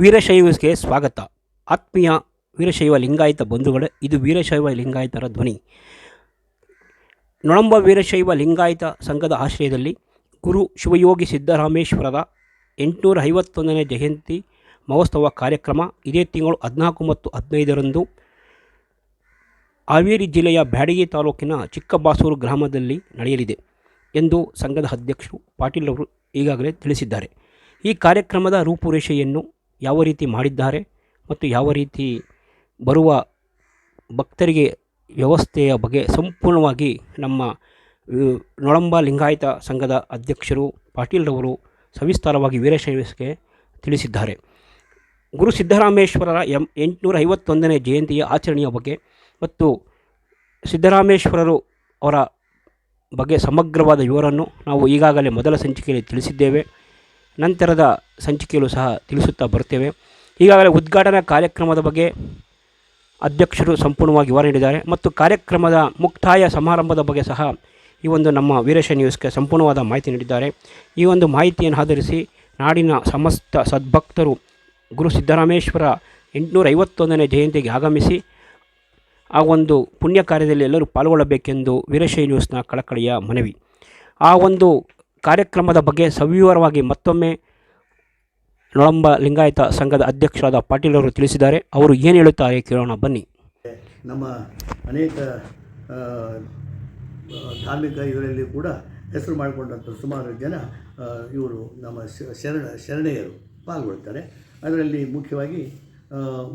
ವೀರಶೈವಕ್ಕೆ ಸ್ವಾಗತ. ಆತ್ಮೀಯ ವೀರಶೈವ ಲಿಂಗಾಯತ ಬಂಧುಗಳೇ, ಇದು ವೀರಶೈವ ಲಿಂಗಾಯತರ ಧ್ವನಿ. ನೊಳಂಬ ವೀರಶೈವ ಲಿಂಗಾಯತ ಸಂಘದ ಆಶ್ರಯದಲ್ಲಿ ಗುರು ಶಿವಯೋಗಿ ಸಿದ್ದರಾಮೇಶ್ವರದ ಎಂಟುನೂರ ಐವತ್ತೊಂದನೇ ಜಯಂತಿ ಮಹೋತ್ಸವ ಕಾರ್ಯಕ್ರಮ ಇದೇ ತಿಂಗಳು ಹದಿನಾಲ್ಕು ಮತ್ತು ಹದಿನೈದರಂದು ಹಾವೇರಿ ಜಿಲ್ಲೆಯ ಬ್ಯಾಡಗಿ ತಾಲೂಕಿನ ಚಿಕ್ಕಬಾಸೂರು ಗ್ರಾಮದಲ್ಲಿ ನಡೆಯಲಿದೆ ಎಂದು ಸಂಘದ ಅಧ್ಯಕ್ಷರು ಪಾಟೀಲ್ ಅವರು ಈಗಾಗಲೇ ತಿಳಿಸಿದ್ದಾರೆ. ಈ ಕಾರ್ಯಕ್ರಮದ ರೂಪುರೇಷೆಯನ್ನು ಯಾವ ರೀತಿ ಮಾಡಿದ್ದಾರೆ ಮತ್ತು ಯಾವ ರೀತಿ ಬರುವ ಭಕ್ತರಿಗೆ ವ್ಯವಸ್ಥೆಯ ಬಗ್ಗೆ ಸಂಪೂರ್ಣವಾಗಿ ನಮ್ಮ ನೊಳಂಬ ಲಿಂಗಾಯತ ಸಂಘದ ಅಧ್ಯಕ್ಷರು ಪಾಟೀಲ್ರವರು ಸವಿಸ್ತಾರವಾಗಿ ವೀರಶೈವಕ್ಕೆ ತಿಳಿಸಿದ್ದಾರೆ. ಗುರು ಸಿದ್ದರಾಮೇಶ್ವರರ ಎಂ ಎಂಟುನೂರ ಐವತ್ತೊಂದನೇ ಜಯಂತಿಯ ಆಚರಣೆಯ ಬಗ್ಗೆ ಮತ್ತು ಸಿದ್ದರಾಮೇಶ್ವರರು ಅವರ ಬಗ್ಗೆ ಸಮಗ್ರವಾದ ವಿವರವನ್ನು ನಾವು ಈಗಾಗಲೇ ಮೊದಲ ಸಂಚಿಕೆಯಲ್ಲಿ ತಿಳಿಸಿದ್ದೇವೆ. ನಂತರದ ಸಂಚಿಕೆಯಲ್ಲೂ ಸಹ ತಿಳಿಸುತ್ತಾ ಬರ್ತೇವೆ ಈಗಾಗಲೇ ಉದ್ಘಾಟನಾ ಕಾರ್ಯಕ್ರಮದ ಬಗ್ಗೆ ಅಧ್ಯಕ್ಷರು ಸಂಪೂರ್ಣವಾಗಿ ವಿವರ ನೀಡಿದ್ದಾರೆ. ಮತ್ತು ಕಾರ್ಯಕ್ರಮದ ಮುಕ್ತಾಯ ಸಮಾರಂಭದ ಬಗ್ಗೆ ಸಹ ಈ ಒಂದು ನಮ್ಮ ವೀರಶ ನ್ಯೂಸ್ಗೆ ಸಂಪೂರ್ಣವಾದ ಮಾಹಿತಿ ನೀಡಿದ್ದಾರೆ. ಈ ಒಂದು ಮಾಹಿತಿಯನ್ನು ಆಧರಿಸಿ ನಾಡಿನ ಸಮಸ್ತ ಸದ್ಭಕ್ತರು ಗುರು ಸಿದ್ದರಾಮೇಶ್ವರ ಎಂಟುನೂರ ಐವತ್ತೊಂದನೇ ಜಯಂತಿಗೆ ಆಗಮಿಸಿ ಆ ಒಂದು ಪುಣ್ಯ ಕಾರ್ಯದಲ್ಲಿ ಎಲ್ಲರೂ ಪಾಲ್ಗೊಳ್ಳಬೇಕೆಂದು ವೀರಶೈ ನ್ಯೂಸ್ನ ಕಳಕಳಿಯ ಮನವಿ. ಆ ಒಂದು ಕಾರ್ಯಕ್ರಮದ ಬಗ್ಗೆ ಸವಿವರವಾಗಿ ಮತ್ತೊಮ್ಮೆ ನೊಳಂಬ ಲಿಂಗಾಯತ ಸಂಘದ ಅಧ್ಯಕ್ಷರಾದ ಪಾಟೀಲ್ ಅವರು ತಿಳಿಸಿದ್ದಾರೆ. ಅವರು ಏನು ಹೇಳುತ್ತಾರೆ ಕೇಳೋಣ, ಬನ್ನಿ. ನಮ್ಮ ಅನೇಕ ಧಾರ್ಮಿಕ ಇದರಲ್ಲಿ ಕೂಡ ಹೆಸರು ಮಾಡಿಕೊಂಡಂಥ ಸುಮಾರು ಜನ ಇವರು ನಮ್ಮ ಶರಣ, ಶರಣೆಯರು ಪಾಲ್ಗೊಳ್ತಾರೆ. ಅದರಲ್ಲಿ ಮುಖ್ಯವಾಗಿ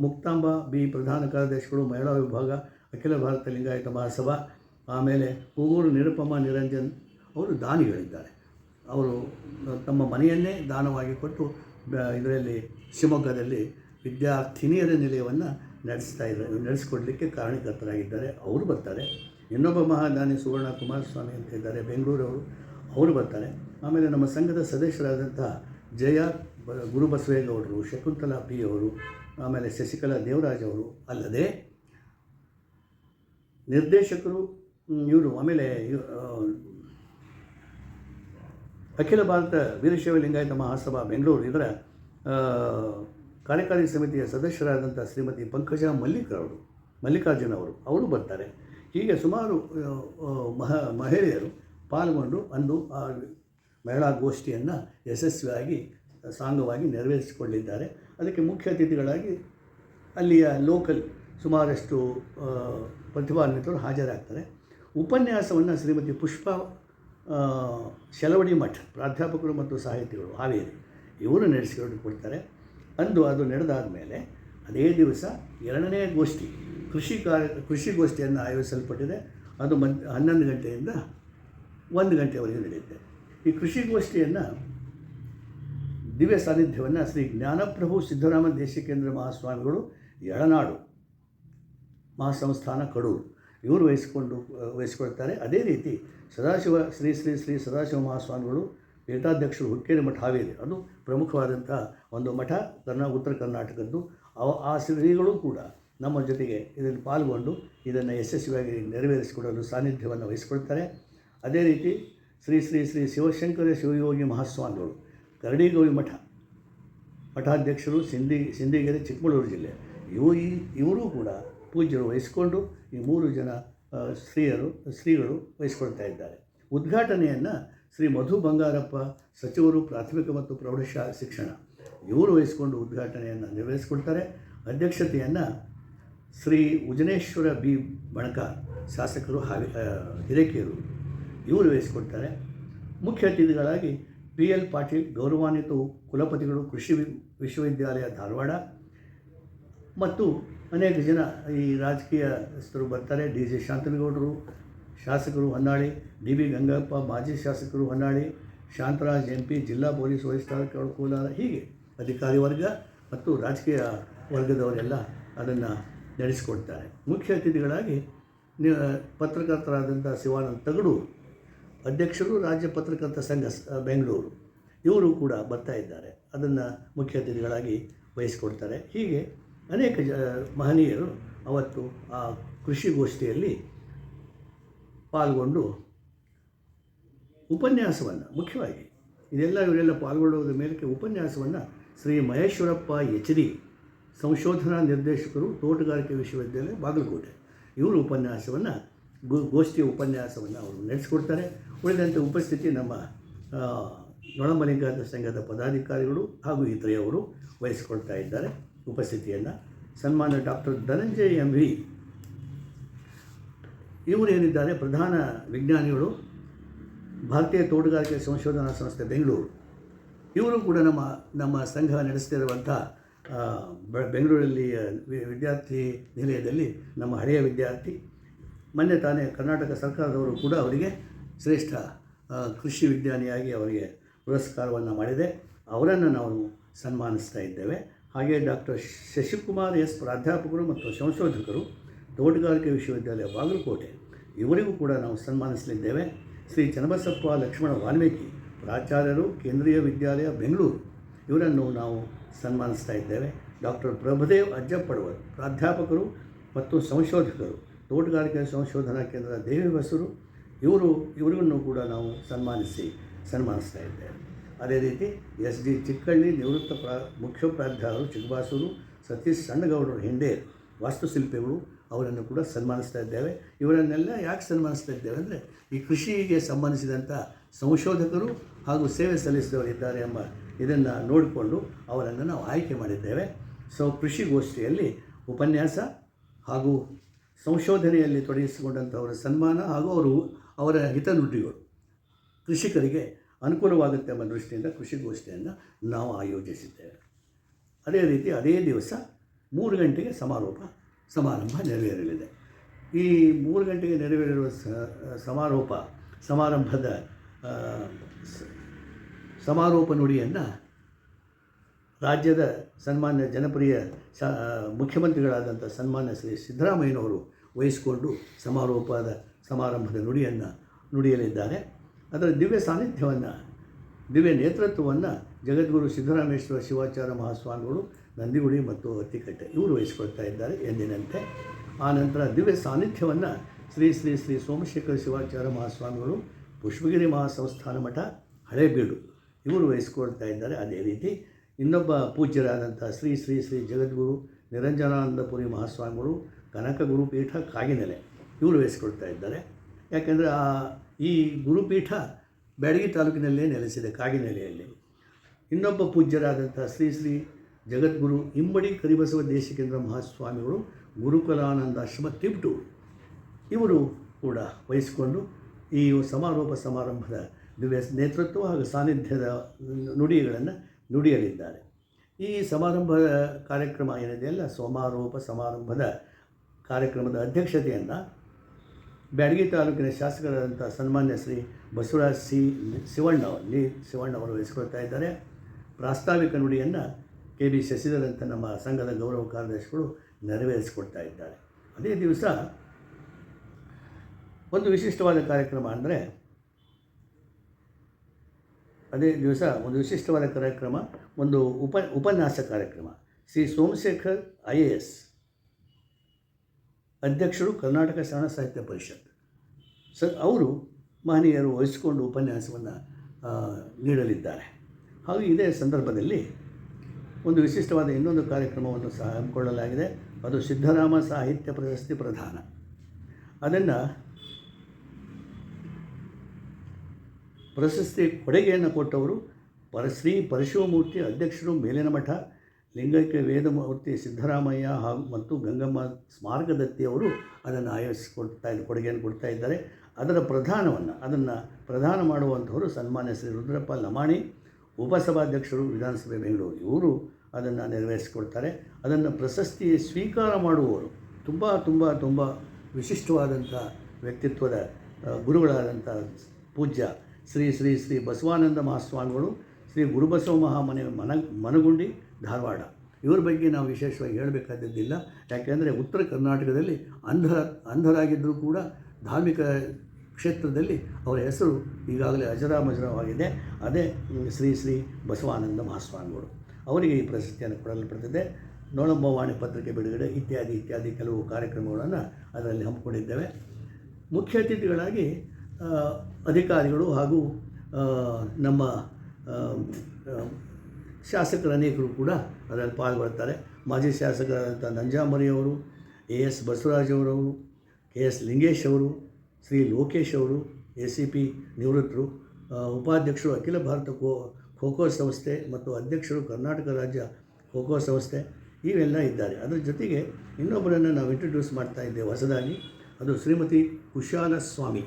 ಮುಕ್ತಾಂಬ ಬಿ ಪ್ರಧಾನ ಕಾರ್ಯದರ್ಶಿಗಳು, ಮಹಿಳಾ ವಿಭಾಗ, ಅಖಿಲ ಭಾರತ ಲಿಂಗಾಯತ ಮಹಾಸಭಾ, ಆಮೇಲೆ ಹೂಗೂರು ನಿರುಪಮ ನಿರಂಜನ್ ಅವರು ದಾನಿಗಳಿದ್ದಾರೆ. ಅವರು ತಮ್ಮ ಮನೆಯನ್ನೇ ದಾನವಾಗಿ ಕೊಟ್ಟು ಇದರಲ್ಲಿ ಶಿವಮೊಗ್ಗದಲ್ಲಿ ವಿದ್ಯಾರ್ಥಿನಿಯರ ನಿಲಯವನ್ನು ನಡೆಸ್ತಾ ಇದ್ದಾರೆ, ನಡೆಸ್ಕೊಡ್ಲಿಕ್ಕೆ ಕಾರಣಕರ್ತರಾಗಿದ್ದಾರೆ. ಅವರು ಬರ್ತಾರೆ. ಇನ್ನೊಬ್ಬ ಮಹಾದಾನಿ ಸುವರ್ಣ ಕುಮಾರಸ್ವಾಮಿ ಅಂತ ಇದ್ದಾರೆ, ಬೆಂಗಳೂರವರು. ಅವರು ಬರ್ತಾರೆ. ಆಮೇಲೆ ನಮ್ಮ ಸಂಘದ ಸದಸ್ಯರಾದಂತಹ ಜಯ ಗುರುಬಸವೇಗೌಡರು ಶಕುಂತಲಾ ಪಿ ಅವರು, ಆಮೇಲೆ ಶಶಿಕಲಾ ದೇವರಾಜ್ ಅವರು ಅಲ್ಲದೆ ನಿರ್ದೇಶಕರು ಇವರು, ಆಮೇಲೆ ಅಖಿಲ ಭಾರತ ವೀರಶೈವ ಲಿಂಗಾಯತ ಮಹಾಸಭಾ ಬೆಂಗಳೂರು ಇದರ ಕಾರ್ಯಕಾರಿ ಸಮಿತಿಯ ಸದಸ್ಯರಾದಂಥ ಶ್ರೀಮತಿ ಪಂಕಜ ಮಲ್ಲಿಕರವರು ಮಲ್ಲಿಕಾರ್ಜುನ ಅವರು ಅವರು ಬರ್ತಾರೆ. ಹೀಗೆ ಸುಮಾರು ಮಹ, ಮಹಿಳೆಯರು ಪಾಲ್ಗೊಂಡು ಅಂದು ಆ ಮಹಿಳಾ ಗೋಷ್ಠಿಯನ್ನು ಯಶಸ್ವಿಯಾಗಿ, ಸಾಂಗವಾಗಿ ನೆರವೇರಿಸಿಕೊಳ್ಳಿದ್ದಾರೆ ಅದಕ್ಕೆ ಮುಖ್ಯ ಅತಿಥಿಗಳಾಗಿ ಅಲ್ಲಿಯ ಲೋಕಲ್ ಸುಮಾರಷ್ಟು ಪ್ರತಿಭಾನ್ವಿತರು ಹಾಜರಾಗ್ತಾರೆ. ಉಪನ್ಯಾಸವನ್ನು ಶ್ರೀಮತಿ ಪುಷ್ಪ ಶೆಲವಡಿ ಮಠ, ಪ್ರಾಧ್ಯಾಪಕರು ಮತ್ತು ಸಾಹಿತಿಗಳು, ಹಾವೇರಿ, ಇವರು ಕೊಡ್ತಾರೆ. ಅಂದು ಅದು ನಡೆದಾದ ಮೇಲೆ ಅದೇ ದಿವಸ ಎರಡನೇ ಗೋಷ್ಠಿ, ಕೃಷಿ ಕಾರ್ಯ ಕೃಷಿಗೋಷ್ಠಿಯನ್ನು ಆಯೋಜಿಸಲ್ಪಟ್ಟಿದೆ. ಅದು ಮದ್ ಹನ್ನೊಂದು ಗಂಟೆಯಿಂದ ಒಂದು ಗಂಟೆವರೆಗೆ ನಡೆಯುತ್ತೆ. ಈ ಕೃಷಿ ಗೋಷ್ಠಿಯನ್ನು ದಿವ್ಯ ಸಾನ್ನಿಧ್ಯವನ್ನು ಶ್ರೀ ಜ್ಞಾನಪ್ರಭು ಸಿದ್ದರಾಮ ದೇಶಿಕೇಂದ್ರ ಮಹಾಸ್ವಾಮಿಗಳು ಯಳನಾಡು ಮಹಾಸಂಸ್ಥಾನ, ಕಡೂರು ಇವರು ವಹಿಸಿಕೊಂಡು ವಹಿಸಿಕೊಳ್ತಾರೆ. ಅದೇ ರೀತಿ ಸದಾಶಿವ, ಶ್ರೀ ಶ್ರೀ ಶ್ರೀ ಸದಾಶಿವ ಮಹಾಸ್ವಾಮಿಗಳು ಪೀಠಾಧ್ಯಕ್ಷರು ಹುಕ್ಕೇರಿ ಮಠ ಹಾವೇರಿ. ಅದು ಪ್ರಮುಖವಾದಂಥ ಒಂದು ಮಠ ಕರ್ನಾ, ಉತ್ತರ ಕರ್ನಾಟಕದ್ದು. ಅವ, ಆ ಶ್ರೀಗಳು ಕೂಡ ನಮ್ಮ ಜೊತೆಗೆ ಇದನ್ನು ಪಾಲ್ಗೊಂಡು ಇದನ್ನು ಯಶಸ್ವಿಯಾಗಿ ನೆರವೇರಿಸಿಕೊಡಲು ಸಾನ್ನಿಧ್ಯವನ್ನು ವಹಿಸಿಕೊಳ್ತಾರೆ. ಅದೇ ರೀತಿ ಶ್ರೀ ಶ್ರೀ ಶ್ರೀ ಶಿವಶಂಕರ ಶಿವಯೋಗಿ ಮಹಾಸ್ವಾಮಿಗಳು, ಕರಡಿಗೋವಿ ಮಠ ಮಠಾಧ್ಯಕ್ಷರು, ಸಿಂಧಿ, ಸಿಂಧಿಗೆರೆ, ಚಿಕ್ಕಮಗಳೂರು ಜಿಲ್ಲೆ. ಇವು ಇವರು ಕೂಡ ಪೂಜ್ಯರು ವಹಿಸಿಕೊಂಡು ಈ ಮೂರು ಜನ ಸ್ತ್ರೀಯರು, ಸ್ತ್ರೀಗಳು ವಹಿಸ್ಕೊಳ್ತಾ ಇದ್ದಾರೆ. ಉದ್ಘಾಟನೆಯನ್ನು ಶ್ರೀ ಮಧು ಬಂಗಾರಪ್ಪ, ಸಚಿವರು, ಪ್ರಾಥಮಿಕ ಮತ್ತು ಪ್ರೌಢಶಾ ಶಿಕ್ಷಣ, ಇವರು ವಹಿಸಿಕೊಂಡು ಉದ್ಘಾಟನೆಯನ್ನು ನಿರ್ವಹಿಸಿಕೊಳ್ತಾರೆ ಅಧ್ಯಕ್ಷತೆಯನ್ನು ಶ್ರೀ ಉಜನೇಶ್ವರ ಬಿ. ಬಣಕಾರ್, ಶಾಸಕರು ಹಾಗೆ ಹಿರೇಕೆಯರು ಇವರು ವಹಿಸಿಕೊಡ್ತಾರೆ ಮುಖ್ಯ ಅತಿಥಿಗಳಾಗಿ ಪಿ. ಎಲ್. ಪಾಟೀಲ್, ಗೌರವಾನ್ವಿತ ಕುಲಪತಿಗಳು, ಕೃಷಿ ವಿಶ್ವವಿದ್ಯಾಲಯ ಧಾರವಾಡ ಮತ್ತು ಅನೇಕ ಜನ ಈ ರಾಜಕೀಯಸ್ಥರು ಬರ್ತಾರೆ. ಡಿ ಜೆ ಶಾಂತನಗೌಡರು, ಶಾಸಕರು ಹೊನ್ನಾಳಿ, ಡಿ ಬಿ ಗಂಗಪ್ಪ, ಮಾಜಿ ಶಾಸಕರು ಹೊನ್ನಾಳಿ, ಶಾಂತರಾಜ್, ಎಂ ಪಿ, ಜಿಲ್ಲಾ ಪೊಲೀಸ್ ವರಿಷ್ಠಾಧಿಕಾರಿ ಕೋಲಾರ ಹೀಗೆ ಅಧಿಕಾರಿ ವರ್ಗ ಮತ್ತು ರಾಜಕೀಯ ವರ್ಗದವರೆಲ್ಲ ಅದನ್ನು ನಡೆಸಿಕೊಡ್ತಾರೆ. ಮುಖ್ಯ ಅತಿಥಿಗಳಾಗಿ ಪತ್ರಕರ್ತರಾದಂಥ ಶಿವಾನಂದ ತಗಡು, ಅಧ್ಯಕ್ಷರು ರಾಜ್ಯ ಪತ್ರಕರ್ತ ಸಂಘ ಬೆಂಗಳೂರು. ಇವರು ಕೂಡ ಬರ್ತಾ ಇದ್ದಾರೆ. ಅದನ್ನು ಮುಖ್ಯ ಅತಿಥಿಗಳಾಗಿ ವಹಿಸಿಕೊಡ್ತಾರೆ. ಹೀಗೆ ಅನೇಕ ಜ ಮಹನೀಯರು ಅವತ್ತು ಆ ಕೃಷಿ ಗೋಷ್ಠಿಯಲ್ಲಿ ಪಾಲ್ಗೊಂಡು ಉಪನ್ಯಾಸವನ್ನು, ಮುಖ್ಯವಾಗಿ ಇದೆಲ್ಲ ಇವರೆಲ್ಲ ಪಾಲ್ಗೊಳ್ಳುವುದರ ಮೇಲಕ್ಕೆ ಉಪನ್ಯಾಸವನ್ನು ಶ್ರೀ ಮಹೇಶ್ವರಪ್ಪ ಎಚ್ ಡಿ ಸಂಶೋಧನಾ ನಿರ್ದೇಶಕರು, ತೋಟಗಾರಿಕೆ ವಿಶ್ವವಿದ್ಯಾಲಯ ಬಾಗಲಕೋಟೆ. ಇವರು ಉಪನ್ಯಾಸವನ್ನು, ಗೋ, ಗೋಷ್ಠಿಯ ಉಪನ್ಯಾಸವನ್ನು ಅವರು ನಡೆಸಿಕೊಡ್ತಾರೆ. ಉಳಿದಂತೆ ಉಪಸ್ಥಿತಿ ನಮ್ಮ ನೊಳಮಲಿಂಗಾಯತ ಸಂಘದ ಪದಾಧಿಕಾರಿಗಳು ಹಾಗೂ ಇತರೆಯವರು ವಹಿಸಿಕೊಳ್ತಾ ಇದ್ದಾರೆ. ಉಪಸ್ಥಿತಿಯನ್ನು ಸನ್ಮಾನ್ಯ ಡಾಕ್ಟರ್ ಧನಂಜಯ ಎಂ ವಿ. ಇವರು ಏನಿದ್ದಾರೆ? ಪ್ರಧಾನ ವಿಜ್ಞಾನಿಗಳು, ಭಾರತೀಯ ತೋಟಗಾರಿಕೆ ಸಂಶೋಧನಾ ಸಂಸ್ಥೆ ಬೆಂಗಳೂರು. ಇವರು ಕೂಡ ನಮ್ಮ ನಮ್ಮ ಸಂಘ ನಡೆಸ್ತಿರುವಂಥ ಬೆಂಗಳೂರಲ್ಲಿ ವಿದ್ಯಾರ್ಥಿ ನಿಲಯದಲ್ಲಿ ನಮ್ಮ ಹಳೆಯ ವಿದ್ಯಾರ್ಥಿ, ಮೊನ್ನೆ ತಾನೇ ಕರ್ನಾಟಕ ಸರ್ಕಾರದವರು ಕೂಡ ಅವರಿಗೆ ಶ್ರೇಷ್ಠ ಕೃಷಿ ವಿಜ್ಞಾನಿಯಾಗಿ ಅವರಿಗೆ ಪುರಸ್ಕಾರವನ್ನು ಮಾಡಿದೆ. ಅವರನ್ನು ನಾವು ಸನ್ಮಾನಿಸ್ತಾ ಇದ್ದೇವೆ. ಹಾಗೆ ಡಾಕ್ಟರ್ ಶಶಿಕುಮಾರ್ ಎಸ್ ಪ್ರಾಧ್ಯಾಪಕರು ಮತ್ತು ಸಂಶೋಧಕರು ತೋಟಗಾರಿಕೆ ವಿಶ್ವವಿದ್ಯಾಲಯ ಬಾಗಲಕೋಟೆ. ಇವರಿಗೂ ಕೂಡ ನಾವು ಸನ್ಮಾನಿಸಲಿದ್ದೇವೆ. ಶ್ರೀ ಚನ್ನಬಸಪ್ಪ ಲಕ್ಷ್ಮಣ ವಾಲ್ಮೀಕಿ, ಪ್ರಾಚಾರ್ಯರು, ಕೇಂದ್ರೀಯ ವಿದ್ಯಾಲಯ, ಬೆಂಗಳೂರು. ಇವರನ್ನು ನಾವು ಸನ್ಮಾನಿಸ್ತಾ ಇದ್ದೇವೆ. ಡಾಕ್ಟರ್ ಪ್ರಭುದೇವ್ ಅಜ್ಜಪ್ಪಡವರು ಪ್ರಾಧ್ಯಾಪಕರು ಮತ್ತು ಸಂಶೋಧಕರು, ತೋಟಗಾರಿಕೆ ಸಂಶೋಧನಾ ಕೇಂದ್ರ ದೇವಿ ಬಸರು ಇವರು, ಇವರನ್ನು ಕೂಡ ನಾವು ಸನ್ಮಾನಿಸಿ, ಸನ್ಮಾನಿಸ್ತಾ ಇದ್ದೇವೆ. ಅದೇ ರೀತಿ ಎಸ್ ಡಿ ಚಿಕ್ಕಳ್ಳಿ ನಿವೃತ್ತ ಪ್ರಾ, ಮುಖ್ಯೋಪಾಧ್ಯಾಯರು ಚಿಕ್ಕಬಾಸೂರು ಸತೀಶ್ ಸಣ್ಣಗೌಡರು ಹಿಂದೆ ವಾಸ್ತುಶಿಲ್ಪಿಗಳು ಅವರನ್ನು ಕೂಡ ಸನ್ಮಾನಿಸ್ತಾ ಇದ್ದೇವೆ. ಇವರನ್ನೆಲ್ಲ ಯಾಕೆ ಸನ್ಮಾನಿಸ್ತಾ ಇದ್ದೇವೆ ಅಂದರೆ ಈ ಕೃಷಿಗೆ ಸಂಬಂಧಿಸಿದಂಥ ಸಂಶೋಧಕರು ಹಾಗೂ ಸೇವೆ ಸಲ್ಲಿಸಿದವರು ಇದ್ದಾರೆ ಎಂಬ ಇದನ್ನು ನೋಡಿಕೊಂಡು ಅವರನ್ನು ನಾವು ಆಯ್ಕೆ ಮಾಡಿದ್ದೇವೆ. ಸೊ ಕೃಷಿಗೋಷ್ಠಿಯಲ್ಲಿ ಉಪನ್ಯಾಸ ಹಾಗೂ ಸಂಶೋಧನೆಯಲ್ಲಿ ತೊಡಗಿಸಿಕೊಂಡಂಥವರ ಸನ್ಮಾನ ಹಾಗೂ ಅವರು ಅವರ ಹಿತನುಡಿಗಳು ಕೃಷಿಕರಿಗೆ ಅನುಕೂಲವಾಗುತ್ತೆ ಎಂಬ ದೃಷ್ಟಿಯಿಂದ ಕೃಷಿಗೋಷ್ಠಿಯನ್ನು ನಾವು ಆಯೋಜಿಸಿದ್ದೇವೆ. ಅದೇ ರೀತಿ ಅದೇ ದಿವಸ ಮೂರು ಗಂಟೆಗೆ ಸಮಾರೋಪ, ಸಮಾರಂಭ ನೆರವೇರಲಿದೆ. ಈ ಮೂರು ಗಂಟೆಗೆ ನೆರವೇರಿರುವ ಸ- ಸಮಾರೋಪ, ಸಮಾರಂಭದ ಸಮಾರೋಪ ನುಡಿಯನ್ನು ರಾಜ್ಯದ ಸನ್ಮಾನ್ಯ ಜನಪ್ರಿಯ ಶ ಮುಖ್ಯಮಂತ್ರಿಗಳಾದಂಥ ಸನ್ಮಾನ್ಯ ಶ್ರೀ ಸಿದ್ದರಾಮಯ್ಯನವರು ವಹಿಸಿಕೊಂಡು ಸಮಾರೋಪದ, ಸಮಾರಂಭದ ನುಡಿಯನ್ನು ನುಡಿಯಲಿದ್ದಾರೆ. ಅದರ ದಿವ್ಯ ಸಾನ್ನಿಧ್ಯವನ್ನು, ದಿವ್ಯ ನೇತೃತ್ವವನ್ನು ಜಗದ್ಗುರು ಸಿದ್ದರಾಮೇಶ್ವರ ಶಿವಾಚಾರ್ಯ ಮಹಾಸ್ವಾಮಿಗಳು ನಂದಿಗುಡಿ ಮತ್ತು ಅತ್ತಿಕಟ್ಟೆ ಇವರು ವಹಿಸಿಕೊಳ್ತಾ ಇದ್ದಾರೆ ಎಂದಿನಂತೆ. ಆ ನಂತರ ದಿವ್ಯ ಸಾನ್ನಿಧ್ಯವನ್ನು ಶ್ರೀ ಶ್ರೀ ಶ್ರೀ ಸೋಮಶೇಖರ ಶಿವಾಚಾರ್ಯ ಮಹಾಸ್ವಾಮಿಗಳು ಪುಷ್ಪಗಿರಿ ಮಹಾಸಂಸ್ಥಾನ ಮಠ ಹಳೇಬೀಡು ಇವರು ವಹಿಸಿಕೊಳ್ತಾ ಇದ್ದಾರೆ ಅದೇ ರೀತಿ. ಇನ್ನೊಬ್ಬ ಪೂಜ್ಯರಾದಂಥ ಶ್ರೀ ಶ್ರೀ ಶ್ರೀ ಜಗದ್ಗುರು ನಿರಂಜನಾನಂದಪುರಿ ಮಹಾಸ್ವಾಮಿಗಳು ಕನಕ ಗುರುಪೀಠ ಕಾಗಿನೆಲೆ ಇವರು ವಹಿಸಿಕೊಳ್ತಾ ಇದ್ದಾರೆ. ಯಾಕೆಂದರೆ ಆ ಈ ಗುರುಪೀಠ ಬ್ಯಾಡಗಿ ತಾಲೂಕಿನಲ್ಲೇ ನೆಲೆಸಿದೆ, ಕಾಗಿನೆಲೆಯಲ್ಲಿ. ಇನ್ನೊಬ್ಬ ಪೂಜ್ಯರಾದಂಥ ಶ್ರೀ ಶ್ರೀ ಜಗದ್ಗುರು ಇಮ್ಮಡಿ ಕರಿಬಸವ ದೇಶಿಕೇಂದ್ರ ಮಹಾಸ್ವಾಮಿಗಳು ಗುರುಕುಲಾನಂದಾಶ್ರಮ ತಿಪ್ಟು ಇವರು ಕೂಡ ವಹಿಸಿಕೊಂಡು ಈ ಸಮಾರೋಪ ಸಮಾರಂಭದ ದಿವ್ಯ ನೇತೃತ್ವ ಹಾಗೂ ಸಾನ್ನಿಧ್ಯದ ನುಡಿಗಳನ್ನು ನುಡಿಯಲಿದ್ದಾರೆ. ಈ ಸಮಾರಂಭದ ಕಾರ್ಯಕ್ರಮ ಏನಿದೆಯಲ್ಲ ಸಮಾರೋಪ ಸಮಾರಂಭದ ಕಾರ್ಯಕ್ರಮದ ಅಧ್ಯಕ್ಷತೆಯನ್ನು ಬ್ಯಾಡಗಿ ತಾಲೂಕಿನ ಶಾಸಕರಾದಂಥ ಸನ್ಮಾನ್ಯ ಶ್ರೀ ಬಸವರಾಜ್ ಸಿ ಶಿವಣ್ಣ ಲಿ ಶಿವಣ್ಣ ಅವರು ವಹಿಸಿಕೊಳ್ತಾ ಇದ್ದಾರೆ. ಪ್ರಾಸ್ತಾವಿಕ ನುಡಿಯನ್ನು ಕೆ ಬಿ ಶಶಿಧರ್ ಅಂತ ನಮ್ಮ ಸಂಘದ ಗೌರವ ಕಾರ್ಯದರ್ಶಿಗಳು ನೆರವೇರಿಸಿಕೊಡ್ತಾ ಇದ್ದಾರೆ. ಅದೇ ದಿವಸ ಒಂದು ವಿಶಿಷ್ಟವಾದ ಕಾರ್ಯಕ್ರಮ ಅಂದರೆ ಅದೇ ದಿವಸ ಒಂದು ವಿಶಿಷ್ಟವಾದ ಕಾರ್ಯಕ್ರಮ, ಒಂದು ಉಪ ಉಪನ್ಯಾಸ ಕಾರ್ಯಕ್ರಮ Shri Somashekar I A S. ಅಧ್ಯಕ್ಷರು ಕರ್ನಾಟಕ ಶರಣ ಸಾಹಿತ್ಯ ಪರಿಷತ್. ಸರ್ ಅವರು ಮಹನೀಯರು ವಹಿಸಿಕೊಂಡು ಉಪನ್ಯಾಸವನ್ನು ನೀಡಲಿದ್ದಾರೆ. ಹಾಗೂ ಇದೇ ಸಂದರ್ಭದಲ್ಲಿ ಒಂದು ವಿಶಿಷ್ಟವಾದ ಇನ್ನೊಂದು ಕಾರ್ಯಕ್ರಮವನ್ನು ಸಹ ಹಮ್ಮಿಕೊಳ್ಳಲಾಗಿದೆ. ಅದು ಸಿದ್ಧರಾಮ ಸಾಹಿತ್ಯ ಪ್ರಶಸ್ತಿ ಪ್ರಧಾನ ಅದನ್ನು ಪ್ರಶಸ್ತಿ ಕೊಡುಗೆಯನ್ನು ಕೊಟ್ಟವರು ಪರ, ಶ್ರೀ ಪರಶಿವಮೂರ್ತಿ ಅಧ್ಯಕ್ಷರು ಮೇಲಿನ ಮಠ ಲಿಂಗೈಕ್ಯ ವೇದಮೂರ್ತಿ ಸಿದ್ದರಾಮಯ್ಯ ಹಾಗೂ ಮತ್ತು ಗಂಗಮ್ಮ ಸ್ಮಾರಕದತ್ತಿಯವರು ಅದನ್ನು ಆಯೋಜಿಸಿಕೊಡ್ತಾ ಇದ್ದ, ಕೊಡುಗೆಯನ್ನು ಕೊಡ್ತಾ ಇದ್ದಾರೆ. ಅದರ ಪ್ರಧಾನವನ್ನು, ಅದನ್ನು ಪ್ರಧಾನ ಮಾಡುವಂಥವರು ಸನ್ಮಾನ್ಯ ಶ್ರೀ ರುದ್ರಪ್ಪ ಲಮಾಣಿ, ಉಪಸಭಾಧ್ಯಕ್ಷರು ವಿಧಾನಸಭೆ ಬೆಂಗಳೂರು, ಇವರು ಅದನ್ನು ನೆರವೇರಿಸಿಕೊಡ್ತಾರೆ. ಅದನ್ನು ಪ್ರಶಸ್ತಿ ಸ್ವೀಕಾರ ಮಾಡುವವರು, ತುಂಬ ತುಂಬ ತುಂಬ ವಿಶಿಷ್ಟವಾದಂಥ ವ್ಯಕ್ತಿತ್ವದ ಗುರುಗಳಾದಂಥ ಪೂಜ್ಯ ಶ್ರೀ ಶ್ರೀ ಶ್ರೀ ಬಸವಾನಂದ ಮಹಾಸ್ವಾಮಿಗಳು, ಶ್ರೀ ಗುರುಬಸವ ಮಹಾಮನೆ ಮನ ಮನಗುಂಡಿ ಧಾರವಾಡ. ಇವ್ರ ಬಗ್ಗೆ ನಾವು ವಿಶೇಷವಾಗಿ ಹೇಳಬೇಕಾದದ್ದಿಲ್ಲ. ಯಾಕೆಂದರೆ ಉತ್ತರ ಕರ್ನಾಟಕದಲ್ಲಿ ಅಂಧರ ಅಂಧರಾಗಿದ್ದರೂ ಕೂಡ ಧಾರ್ಮಿಕ ಕ್ಷೇತ್ರದಲ್ಲಿ ಅವರ ಹೆಸರು ಈಗಾಗಲೇ ಅಜರಾಮಜರವಾಗಿದೆ. ಅದೇ ಶ್ರೀ ಶ್ರೀ ಬಸವಾನಂದ ಮಹಾಸ್ವಾಮಿಗಳು. ಅವರಿಗೆ ಈ ಪ್ರಶಸ್ತಿಯನ್ನು ಕೊಡಲ್ಪಡ್ತಿದೆ. ನೋಳಂಬವಾಣಿ ಪತ್ರಿಕೆ ಬಿಡುಗಡೆ ಇತ್ಯಾದಿ ಇತ್ಯಾದಿ ಕೆಲವು ಕಾರ್ಯಕ್ರಮಗಳನ್ನು ಅದರಲ್ಲಿ ಹಮ್ಮಿಕೊಂಡಿದ್ದೇವೆ. ಮುಖ್ಯ ಅತಿಥಿಗಳಾಗಿ ಅಧಿಕಾರಿಗಳು ಹಾಗೂ ನಮ್ಮ ಶಾಸಕರು ಅನೇಕರು ಕೂಡ ಅದರಲ್ಲಿ ಪಾಲ್ಗೊಳ್ತಾರೆ ಮಾಜಿ ಶಾಸಕರಾದಂಥ ನಂಜಾಮರಿಯವರು ಎ ಎಸ್ ಬಸವರಾಜ್ ಅವರವರು ಕೆ ಎಸ್ ಲಿಂಗೇಶ್ ಅವರು ಶ್ರೀ ಲೋಕೇಶ್ ಅವರು, ಎ ಸಿ ಪಿ ನಿವೃತ್ತರು ಉಪಾಧ್ಯಕ್ಷರು ಅಖಿಲ ಭಾರತ ಖೋ ಖೋಖೋ ಸಂಸ್ಥೆ ಮತ್ತು ಅಧ್ಯಕ್ಷರು ಕರ್ನಾಟಕ ರಾಜ್ಯ ಖೋಖೋ ಸಂಸ್ಥೆ ಇವೆಲ್ಲ ಇದ್ದಾರೆ. ಅದರ ಜೊತೆಗೆ ಇನ್ನೊಬ್ಬರನ್ನು ನಾವು ಇಂಟ್ರೊಡ್ಯೂಸ್ ಮಾಡ್ತಾ ಇದ್ದೇವೆ ಹೊಸದಾಗಿ. ಅದು ಶ್ರೀಮತಿ ಕುಶಾಲ ಸ್ವಾಮಿ.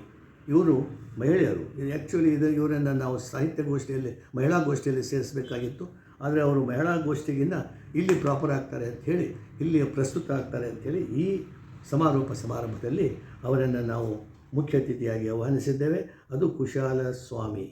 ಇವರು ಮಹಿಳೆಯರು. ಆ್ಯಕ್ಚುಲಿ ಇದು ಇವರನ್ನು ನಾವು ಸಾಹಿತ್ಯ ಗೋಷ್ಠಿಯಲ್ಲಿ, ಮಹಿಳಾ ಗೋಷ್ಠಿಯಲ್ಲಿ ಸೇರಿಸಬೇಕಾಗಿತ್ತು. ಆದರೆ ಅವರು ಮಹಿಳಾ ಗೋಷ್ಠಿಗಿಂತ ಇಲ್ಲಿ ಪ್ರಾಪರ್ ಆಗ್ತಾರೆ ಅಂತ ಹೇಳಿ, ಇಲ್ಲಿ ಪ್ರಸ್ತುತ ಆಗ್ತಾರೆ ಅಂಥೇಳಿ ಈ ಸಮಾರೋಪ ಸಮಾರಂಭದಲ್ಲಿ ಅವರನ್ನು ನಾವು ಮುಖ್ಯ ಅತಿಥಿಯಾಗಿ ಆಹ್ವಾನಿಸಿದ್ದೇವೆ. ಅದು ಕುಶಾಲ ಸ್ವಾಮಿ.